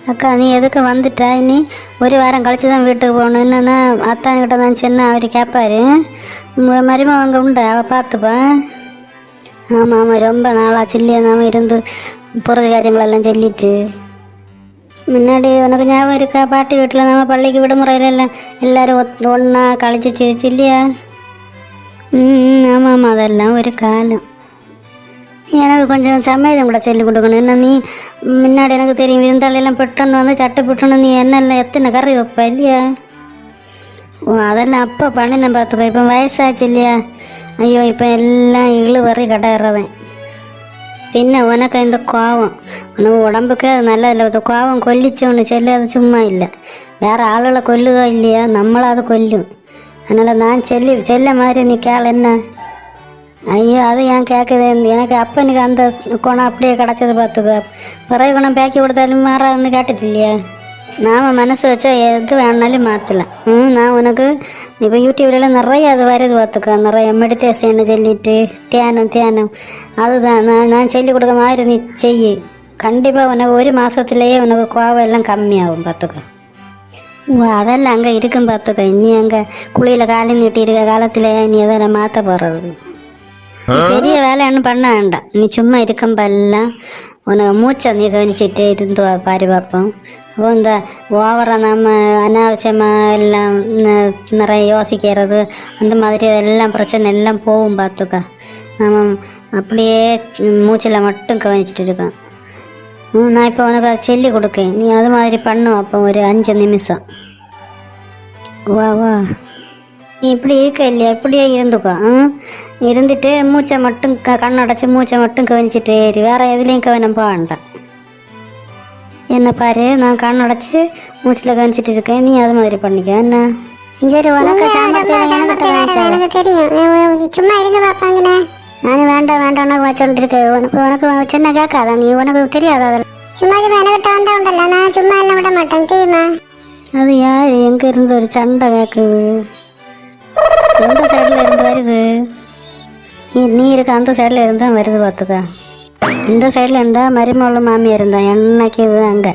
அக்கா நீ எதுக்கு வந்துட்ட இனி ஒரு வாரம் கழிச்சு தான் வீட்டுக்கு போகணும் என்னன்னா அத்தான் கிட்ட தான் சின்ன அவர் கேட்பாரு ம- மருமக அங்கே உண்டு அவள் பார்த்துப்பா ஆமாம் ஆமாம் ரொம்ப நாளாக சில்லியாக இருந்து போகிறது காரியங்களெல்லாம் சொல்லிட்டு முன்னாடி உனக்கு ஞாபகம் இருக்கா பாட்டி வீட்டில் நம்ம பள்ளிக்கு விடுமுறையில எல்லாம் எல்லாரும் ஒத்- ஒண்ணா கழிச்சிச்சு இல்லையா ம் ம், ஆமாம் ஆமாம் அதெல்லாம் ஒரு காலம் எனக்கு கொஞ்சம் சமையலும் கூட சொல்லி கொடுக்கணும். என்ன நீ முன்னாடி எனக்கு தெரியும் விருந்தாளெல்லாம் பெட்டன்னு வந்து சட்டை புட்டுன்னு நீ என்னெல்லாம் எத்தனை கறி வைப்ப இல்லையா? ஓ அதெல்லாம் அப்போ பண்ணினேன் பார்த்துக்கோ. இப்போ வயசாச்சு இல்லையா? ஐயோ இப்போ எல்லாம் இழு வரை கடையிறதேன் பின்ன உனக்கு இந்த கோவம்? உனக்கு உடம்புக்கு அது நல்ல இல்லை இந்த கோவம் கொல்லிச்சு ஒன்று சொல்லி அது சும்மா இல்லை. வேற ஆளுகளை கொல்லுதோ இல்லையா? நம்மளை அது கொல்லும். அதனால் ஐயோ அது ஏன் கேட்குது எனக்கு அப்பனுக்கு அந்த குணம் அப்படியே கிடச்சது பார்த்துக்கோ பிறகு குணம் பேக்கி கொடுத்தாலும் மாறாதுன்னு கேட்டது இல்லையா நாம் மனசு வச்சா எது வேணாலும் மாற்றலாம் ம் நான் உனக்கு இப்போ யூடியூப்லலாம் நிறைய அது வருது பார்த்துக்கோ நிறைய மெடிடேஷன் சொல்லிட்டு தியானம் தியானம் அதுதான் நான் நான் சொல்லி கொடுக்க மாதிரி நீ செய் கண்டிப்பாக உனக்கு ஒரு மாதத்துலேயே உனக்கு கோவம் எல்லாம் கம்மியாகும் பார்த்துக்கோ ஓ அதெல்லாம் அங்கே இருக்கும் பார்த்துக்கோ இனி அங்கே குழியில் காலி நீட்டி இருக்க காலத்தில் நீ அதெல்லாம் மாற்ற போகிறது பெரிய வேலை ஒன்றும் பண்ண வேண்டாம். நீ சும்மா இருக்கம்பெல்லாம் உனக்கு மூச்சை நீ கவனிச்சிட்டு இருந்து பாரு பார்ப்போம் அப்போ இந்த ஓவராக நம்ம அனாவசியமாக எல்லாம் ந- நிறைய யோசிக்கிறது அந்த மாதிரி எல்லாம் பிரச்சனை எல்லாம் போகும் பார்த்துக்க. நம்ம அப்படியே மூச்சில் மட்டும் கவனிச்சிட்டு இருக்கேன். ம், நான் இப்போ உனக்கு சொல்லி கொடுக்கேன். நீ அது மாதிரி பண்ணு அப்போ ஒரு அஞ்சு நிமிஷம். வா வா. நீ இப்படி இருக்க இல்லையா? இப்படியே இருந்துக்கோ இருந்துட்டு மூச்சை மட்டும் க கண்ணடைச்சி மூச்சை மட்டும் கவனிச்சிட்டே இரு வேற எதுலேயும் கவனம் போக வேண்டாம் என்ன பாரு நான் கண்ணடைச்சி மூச்சில் கவனிச்சிட்டு இருக்கேன். நீ அது மாதிரி பண்ணிக்க. என்ன? சரி உனக்கு எனக்கு தெரியும். சும்மா இருங்க பாப்பாங்கண்ணே நான். வேண்டாம் வேண்டாம் வச்சோன்ட்டு இருக்கேன். உனக்கு உனக்கு சின்ன கேட்காதா? நீ உனக்கு தெரியாதா அதெல்லாம்? சும்மா சும்மா எனக்கிட்ட வந்தா உண்டல்ல. நான் சும்மா எல்லாம் விட மாட்டேன். தெரியுமா? அது யார்? எங்க இருந்து ஒரு சண்டை கேட்குது எந்த சைடில் இருந்து வருது நீ நீ இருக்க அந்த சைடில் இருந்தா வருது பார்த்துக்க இந்த சைடில் இருந்தால் மருமகளும் மாமியார் இருந்தா எண்ணெய்க்கு இது அங்கே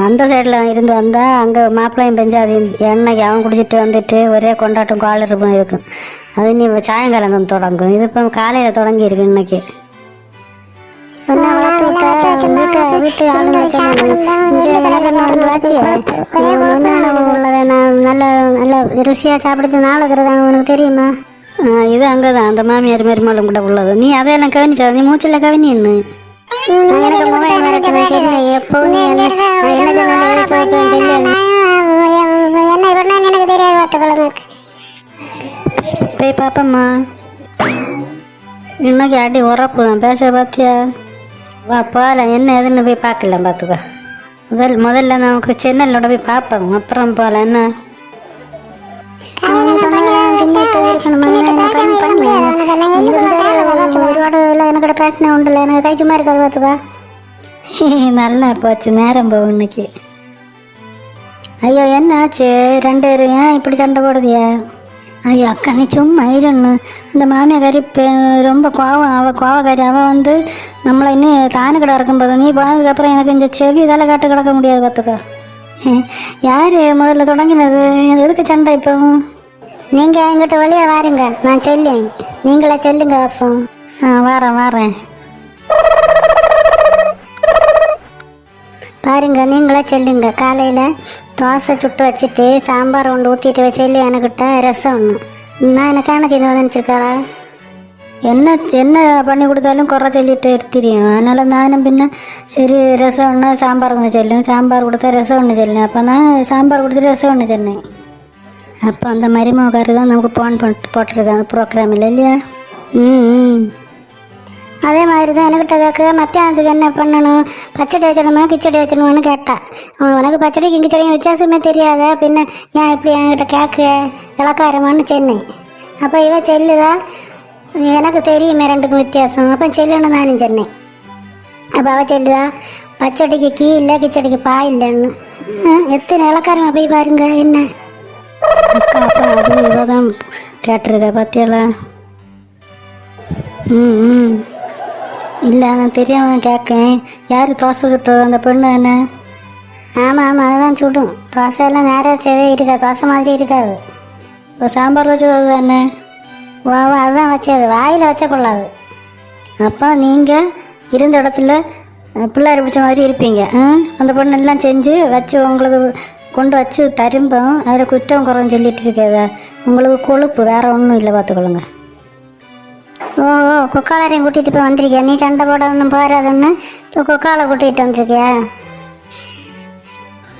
அந்த சைடில் இருந்து வந்தால் அங்கே மாப்பிள்ளையும் பெஞ்சு அது எண்ணெய்க்கு அவன் குடிச்சிட்டு வந்துட்டு ஒரே கொண்டாட்டம் காலருப்பும் இருக்கும் அது நீ சாயங்காலம் தான் தொடங்கும் இது இப்போ காலையில் தொடங்கி இருக்கு இன்னைக்கு விட்டா ஆளுங்க நல்ல ருசியாக சாப்பிடுறது நாளுக்குறதாங்க உனக்கு தெரியுமா? இது அங்கே தான் அந்த மாமியார் மருமகளும் கூட உள்ளது. நீ அதையெல்லாம் கவனிச்சா நீ மூச்சில் கவனி என்ன? எனக்கு மொபைல் மிரட்டுவேன் சரி எப்போ நீ என்ன எனக்கு தெரியாது பார்த்துக்கொள்ளுங்க போய் பாப்பம்மா. இன்னைக்கு அடி உரப்பு தான் பேச பார்த்தியா வா போகலாம் என்ன ஏதுன்னு போய் பார்க்கலாம் பார்த்துக்க. முதல் முதல்ல நமக்கு சென்னலோட போய் பார்ப்போம். அப்புறம் போகலாம் என்ன? తనకడ ప్రశ్న ఉండలే నాకు కై చుమారు కలవచ్చుగా நல்லா போச்சு. நேரம் போ இன்னைக்கு. ஐயோ என்ன ஆச்சு ரெண்டு பேரும் ஏன் இப்படி சண்டை போடுதியா? ஐயோ அக்கா நீ சும்மா இருன்னு. இந்த மாமியாக்காரி ரொம்ப கோவம். அவள் கோவக்காரி. அவள் வந்து நம்மளை இன்னும் தானு கடை இருக்கும்போது நீ போனதுக்கப்புறம் எனக்கு இந்த செவி இதால் கட்டு கிடக்க முடியாது பார்த்துக்கோ. யார் முதல்ல தொடங்கினது? எதுக்கு சண்டை இப்போ? நீங்கள் என்கிட்ட வழியாக வாருங்க. நான் செல்லேன். நீங்களே செல்லுங்க அப்போ வரேன் வரேன். பாருங்க நீங்களே செல்லுங்க. காலையில் தோசை சுட்டு வச்சுட்டு சாம்பார் ஒன்று ஊற்றிட்டு வச்சேலி எனக்கிட்ட? ரசம். ஒன்று நான் எனக்கு என்ன செய்து வந்துச்சிருக்காளா என்ன என்ன பண்ணி கொடுத்தாலும் குறை சொல்லிட்டு தெரியும் அதனால் நானும் பின்ன சரி ரசம் ஒன்று சாம்பார் ஒன்று சொல்லும் சாம்பார் கொடுத்தா ரசம் ஒன்று சொல்லும் அப்போ நான் சாம்பார் கொடுத்துட்டு ரசம் ஒன்று சொன்னேன். அப்போ அந்த மருமகாரு தான் நமக்கு போன் போட்டு போட்டிருக்காங்க இல்லை இல்லையா? ம் ம். அதே மாதிரி தான் என்கிட்ட கேட்க மத்தியானத்துக்கு என்ன பண்ணணும்? பச்சடி வச்சணுமா கிச்சடி வச்சிடணுமான்னு கேட்டா. உனக்கு பச்சடிக்கும் கிச்சடிக்கும் வித்தியாசமே தெரியாத பின்ன ஏன் இப்படி என்கிட்ட கேட்க? இலக்காரமான்னு சென்னை. அப்போ இவ செல்லுதா? எனக்கு தெரியுமே ரெண்டுக்கும் வித்தியாசம். அப்போ செல்லுன்னு நானும் சென்னை. அப்போ அவ செல்லுதா? பச்சடிக்கு கீ இல்லை கிச்சடிக்கு பா இல்லைன்னு. எத்தனை இலக்காரமா போய் பாருங்க என்ன? அக்கா அப்போ அதுவும் இவ தான் கேட்டிருக்க பார்த்தியாளா ம் ம். இல்லை நான் தெரியாமல் கேட்கேன். யார் தோசை சுட்டது அந்த பெண்ணு என்ன? ஆமாம் ஆமாம் அதுதான் சுடும். தோசையெல்லாம் நேராக நேரச்சவே இருக்காது. தோசை மாதிரி இருக்காது. இப்போ சாம்பார் வச்சது தானே வா வா அதுதான் வச்சது. வாயில் வச்சக்கூடாது அப்போ நீங்கள் இருந்த இடத்துல அஹ், பிள்ளையார் பிடிச்ச மாதிரி இருப்பீங்க. அந்த பொண்ணு எல்லாம் செஞ்சு வச்சு உங்களுக்கு கொண்டு வச்சு தரும்போம் அதில் குற்றம் குறவும் சொல்லிட்டு இருக்காத உங்களுக்கு கொழுப்பு வேறு ஒன்றும் இல்லை பார்த்துக்கொள்ளுங்க. ஓ ஓ குக்காலரையும் கூட்டிகிட்டு போய் வந்திருக்கியா? நீ சண்டை போட ஒன்றும் போயிடாதுன்னு இப்போ கொக்காலை கூட்டிகிட்டு வந்திருக்கியா?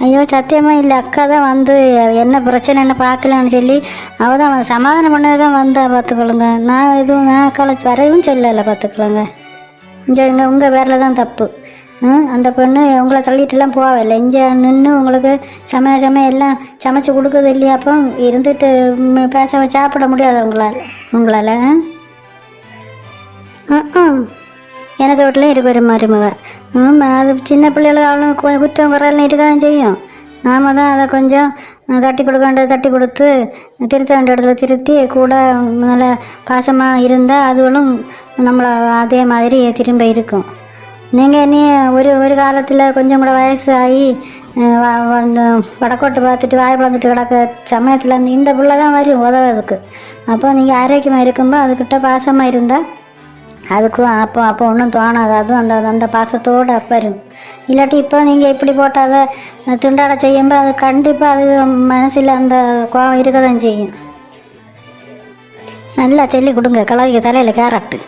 ஐயோ சத்தியமாக இல்லை. அக்கா தான் வந்து அது என்ன பிரச்சனைன்னு பார்க்கலான்னு சொல்லி அவள் தான் வந்து சமாதானம் பண்ணது தான் வந்தா பார்த்துக்கொள்ளுங்க. நான் எதுவும் நான் காலேஜ் வரவும் சொல்லலை பார்த்துக்கொள்ளுங்க. இங்கே இங்கே உங்கள் பேரில் தான் தப்பு. ம் அந்த பொண்ணு உங்களை தள்ளிட்டுலாம் போகவில்லை. இங்கே நின்று உங்களுக்கு சமய சமயம் எல்லாம் சமைச்சு கொடுக்குறது இல்லையா அப்போ? இருந்துட்டு பேசாமல் சாப்பிட முடியாது உங்களால் உங்களால் ஆ? எனக்கு வீட்டில் இருக்கு ஒரு மருமவ ம் அது சின்ன பிள்ளைகளுக்கு அவளும் கு- குற்றம் குறையெல்லாம் இருக்கதான் செய்யும். நாம தான் அதை கொஞ்சம் தட்டி கொடுக்க வேண்டியது தட்டி கொடுத்து திருத்த வேண்டிய இடத்துல திருத்தி கூட நல்ல பாசமாக இருந்தால் அதுகளும் நம்மளை அதே மாதிரி திரும்ப இருக்கும். நீங்கள் நீ ஒரு ஒரு காலத்தில் கொஞ்சம் கூட வயசாகி வடக்கோட்டை பார்த்துட்டு வாய் பிளந்துட்டு கிடக்க சமயத்தில் இந்த பிள்ளை தான் வரும் உதவதுக்கு அப்போ நீங்கள் ஆரோக்கியமாக இருக்கும்போது அதுக்கிட்ட பாசமாக இருந்தால் அதுக்கும் அப்போ அப்போ ஒன்றும் தோணாது அதுவும் அந்த அந்த பாசத்தோடு வரும். இல்லாட்டி இப்போ நீங்கள் இப்படி போட்டால் அதை திண்டாட செய்யும்போது அது கண்டிப்பாக அது மனசில் அந்த கோவம் இருக்க தான் செய்யும். நல்லா சொல்லி கொடுங்க. கிளவிக்கு தலையில் கேரட்டு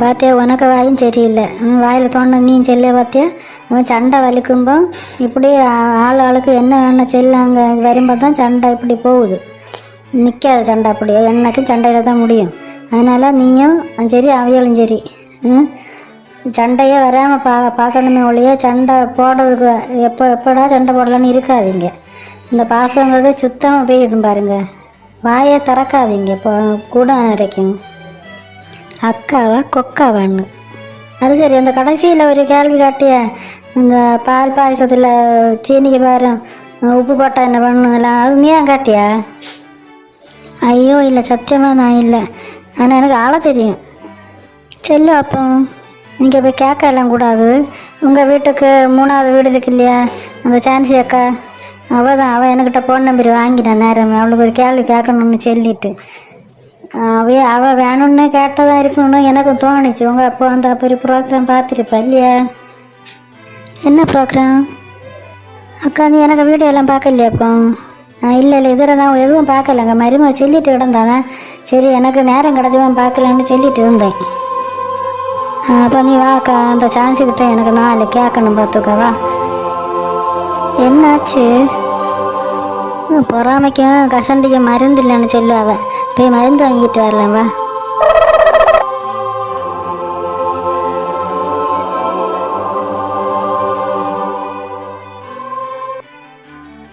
பார்த்தியா உனக்கு வாயும் சரியில்லை. வாயில் தோண்ட நீ செல்ல பார்த்தியா அவன் சண்டை வலிக்கும்போ இப்படி ஆள் ஆளுக்கு என்ன வேணும் செல்ல அங்கே வரும்போது தான் சண்டை இப்படி போகுது. நிற்காது சண்டை அப்படியே. என்னைக்கும் சண்டையில் தான் முடியும். அதனால் நீயும் சரி அவியலும் சரி ம்? சண்டையே வராமல் பா பார்க்கணுமே ஒழிய சண்டை போடுறதுக்கு எப்போ எப்படா சண்டை போடலான்னு இருக்காதீங்க. இந்த பாசங்கிறது சுத்தமாக போயிடும் பாருங்க. வாயை திறக்காதீங்க இப்போ கூட வரைக்கும். அக்காவா கொக்காவான்னு. அது சரி அந்த கடைசியில் ஒரு கேள்வி காட்டிய இந்த பால் பாயசத்தில் சீனிக்கு பாரு உப்பு போட்டால் என்ன பண்ணுங்களா அது நீ தான் காட்டியா? ஐயோ இல்லை சத்தியமாக நான் இல்லை. ஆனால் எனக்கு ஆள தெரியும். செல்லு அப்போ நீங்கள் போய் கேட்க எல்லாம் கூடாது. உங்கள் வீட்டுக்கு மூணாவது வீடு இருக்கு இல்லையா? அந்த சான்சி அக்கா அவள் தான் அவள் என்கிட்ட ஃபோன் நம்பர் வாங்கினான் நேரமே. அவளுக்கு ஒரு கேள்வி கேட்கணும்னு சொல்லிட்டு. அவைய அவள் வேணும்னு கேட்டதாக இருக்கணும்னு எனக்கு தோணுச்சு. உங்கள் அப்போ அந்த அப்போ ஒரு ப்ரோக்ராம் பார்த்துருப்பா இல்லையா? என்ன ப்ரோக்ராம் அக்கா நீ எனக்கு வீடியோ எல்லாம் பார்க்கலையா அப்போ? இல்லை இல்லை இதுவரை நான் எதுவும் பார்க்கலங்க. மருமக சொல்லிட்டு கிடந்தானே சரி எனக்கு நேரம் கிடச்சவன் பார்க்கலன்னு சொல்லிட்டு இருந்தேன். அப்போ நீ வாக்கா அந்த சான்ஸ் கிட்ட எனக்கு நாலு கேட்கணும் பார்த்துக்கவா என்னாச்சு? பொறாமைக்கும் கசண்டிக்கும் மருந்து இல்லைன்னு சொல்லுவாவ போய் மருந்து வாங்கிட்டு வரலாம் வா.